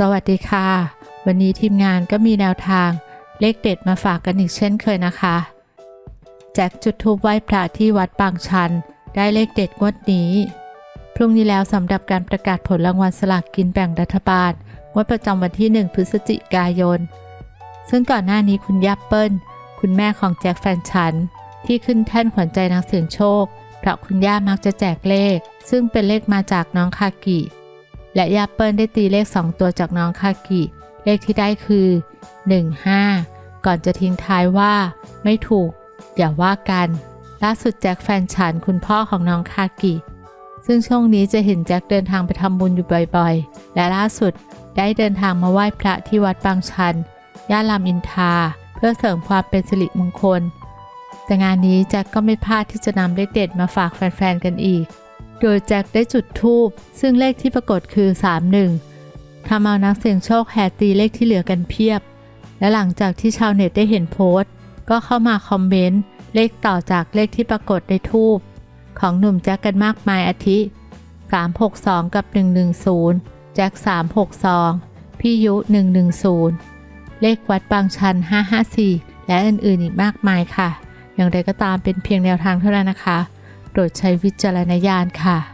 สวัสดีค่ะ วันนี้ทีมงานก็มีแนวทางเลขเด็ดมาฝากกันอีกเช่นเคยนะคะ แจ็คจุดทูปไหว้พระที่วัดบางชัน ได้เลขเด็ดงวดนี้ พรุ่งนี้แล้วสำหรับการประกาศผลรางวัลสลากกินแบ่งรัฐบาลงวดประจำวันที่ 1 พฤศจิกายน ซึ่งก่อนหน้านี้คุณย่าเปิ้ล คุณแม่ของแจ็คแฟนฉัน ที่ขึ้นแท่นขวัญใจนักเสี่ยงโชคเพราะคุณย่ามักจะแจกเลข ซึ่งเป็นเลขมาจากน้องคากิ และยาเปิลได้ตีเลข 2 ตัวจากน้องคากิ เลขที่ได้คือ 15 ก่อนจะทิ้งท้ายว่า ไม่ถูก อย่าว่ากัน ล่าสุดแจ็คแฟนฉันคุณพ่อของน้องคากิ ซึ่งช่วงนี้จะเห็นแจ็คเดินทางไปทำบุญอยู่บ่อยๆ และล่าสุดได้เดินทางมาไหว้พระที่วัดบางชัน ย่านรามอินทราเพื่อเสริมความเป็นสิริมงคล แต่งานนี้แจ็คก็ไม่พลาดที่จะนำเลขเด็ดมาฝากแฟนๆกันอีก โดยแจ็คได้จุดธูปซึ่งเลขที่ปรากฏคือ 31ทำเอานักเสี่ยงโชคแห่ตีเลขที่เหลือกันเพียบ และหลังจากที่ชาวเน็ตได้เห็นโพสต์ ก็เข้ามาคอมเมนต์เลขต่อจากเลขที่ปรากฏในทูปของหนุ่มแจ็คกันมากมายอาทิ 362 กับ 110 แจ็ค 362 พี่ยุ 110 เลขวัดบางชัน 554 และอื่นๆอีกมากมายค่ะ อย่างไรก็ตามเป็นเพียงแนวทางเท่านั้นนะคะ โดยใช้วิจารณญาณค่ะ